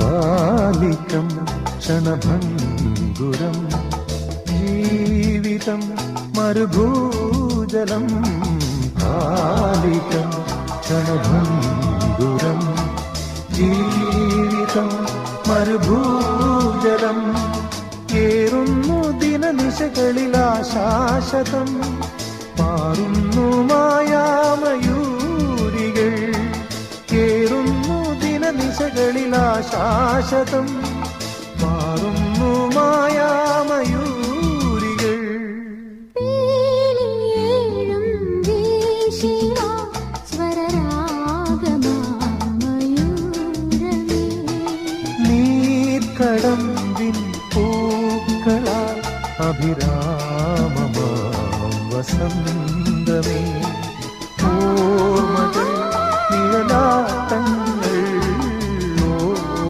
കാലികം ക്ഷണഭംഗുരം ജീവിതം മരുഭൂജലം. കാലികം ക്ഷണഭംഗുരം ജീവിതം മരുഭൂജലം. കേറുന്നു ദിനനിശകളിലാശാശതം മാറുന്നു മായാമയൂരികൾ ആശാശതം മാറുന്നു മായാമയൂരികൾ. നീർക്കടമ്പിൻ പൂക്കളാൽ അഭിരാമമാം വസന്തമേ